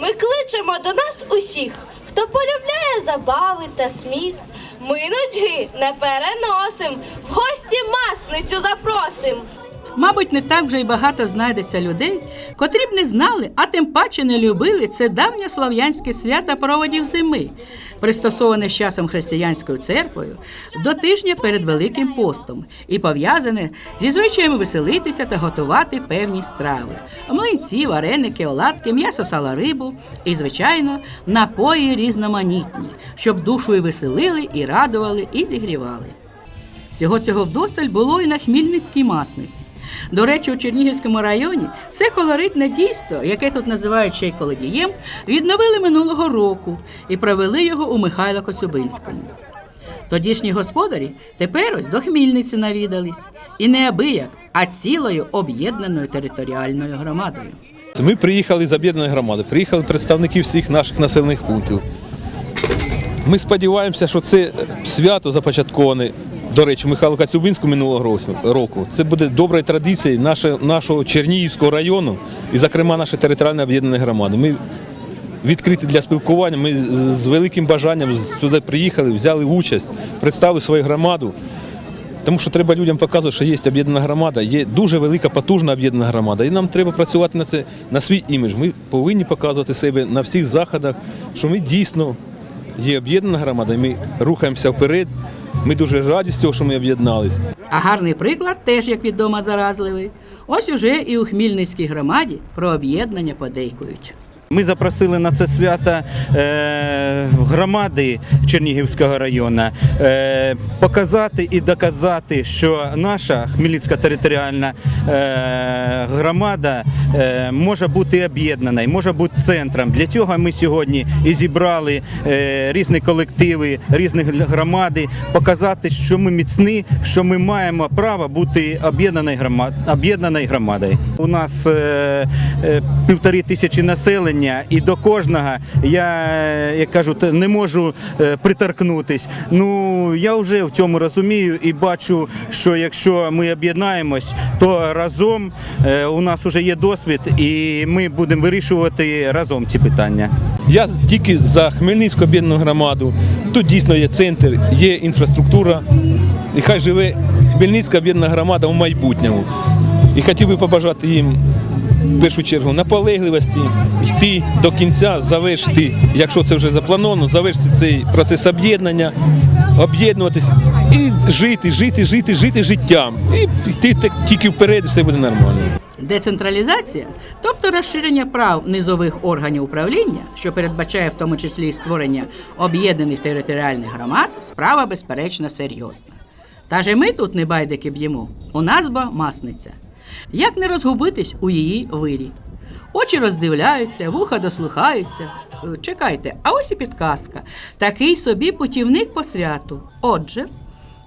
Ми кличемо до нас усіх, хто полюбляє забави та сміх. Ми нудьги не переносим, в гості масницю запросим. Мабуть, не так вже й багато знайдеться людей, котрі б не знали, а тим паче не любили це давнє слов'янське свято проводів зими, пристосоване з часом християнською церквою до тижня перед Великим постом і пов'язане зі звичаями веселитися та готувати певні страви: млинці, вареники, оладки, м'ясо, сала, рибу і, звичайно, напої різноманітні, щоб душу і веселили, і радували, і зігрівали. Всього цього вдосталь було і на Хмільницькій масниці. До речі, у Чернігівському районі це колоритне дійство, яке тут називають ще й колодієм, відновили минулого року і провели його у Михайло Коцюбинському. Тодішні господарі тепер ось до Хмільниці навідались. І не абияк, а цілою об'єднаною територіальною громадою. Ми приїхали з об'єднаної громади, приїхали представники всіх наших населених пунктів. Ми сподіваємося, що це свято започатковане, до речі, Михайло Кацюбинську минулого року-. Це буде доброю традицією нашого Чернігівського району і, зокрема, нашої територіальної об'єднаної громади. Ми відкриті для спілкування. Ми з великим бажанням сюди приїхали, взяли участь, представили свою громаду. Тому що треба людям показувати, що є об'єднана громада, є дуже велика, потужна об'єднана громада. І нам треба працювати на це на свій імідж. Ми повинні показувати себе на всіх заходах, що ми дійсно є об'єднана громада, і ми рухаємося вперед. Ми дуже раді з цього, що ми об'єднались. А гарний приклад теж, як відомо, заразливий. Ось уже і у Хмільницькій громаді про об'єднання подейкують. Ми запросили на це свято е, громади Чернігівського району е, показати і доказати, що наша Хмельницька територіальна е, громада може бути об'єднана, і може бути центром. Для цього ми сьогодні і зібрали е, різні колективи, різні громади, показати, що ми міцні, що ми маємо право бути об'єднаною громадою. У нас е, е, півтори тисячі населення, і до кожного я, е, як кажуть, не можу е, приторкнутись. Ну я вже в цьому розумію і бачу, що якщо ми об'єднаємось, то разом е, у нас вже є досвід, і ми будемо вирішувати разом ці питання. Я тільки за Хмельницьку об'єднану громаду. Тут дійсно є центр, є інфраструктура. І хай живе Хмельницька об'єднана громада в майбутньому. І хотів би побажати їм в першу чергу наполегливості, йти до кінця, завершити, якщо це вже заплановано, завершити цей процес об'єднання, об'єднуватись і жити, жити, жити, жити життям. І йти тільки вперед, все буде нормально. Децентралізація, тобто розширення прав низових органів управління, що передбачає в тому числі створення об'єднаних територіальних громад, справа безперечно серйозна. Та же ми тут не байдики б'ємо, у нас бо масниця. Як не розгубитись у її вирі? Очі роздивляються, вуха дослухаються. Е, Чекайте, а ось і підказка. Такий собі путівник по святу. Отже,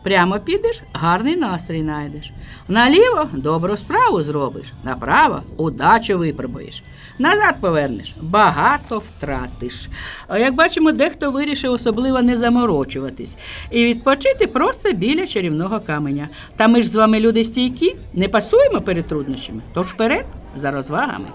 Прямо підеш, гарний настрій знайдеш. Наліво добру справу зробиш, направо удачу випробуєш. Назад повернеш, багато втратиш. А як бачимо, дехто вирішив особливо не заморочуватись і відпочити просто біля чарівного каменя. Та ми ж з вами люди стійкі, не пасуємо перед труднощами, тож вперед за розвагами.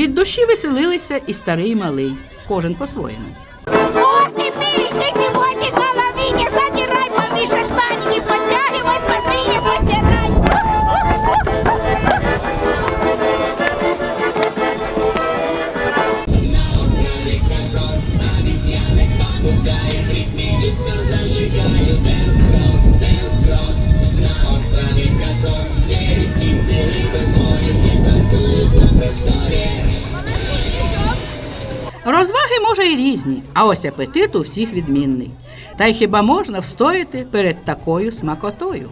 Від душі веселилися і старий, і малий, кожен по-своєму. Розваги, може, й різні, а ось апетит у всіх відмінний. Та й хіба можна встояти перед такою смакотою?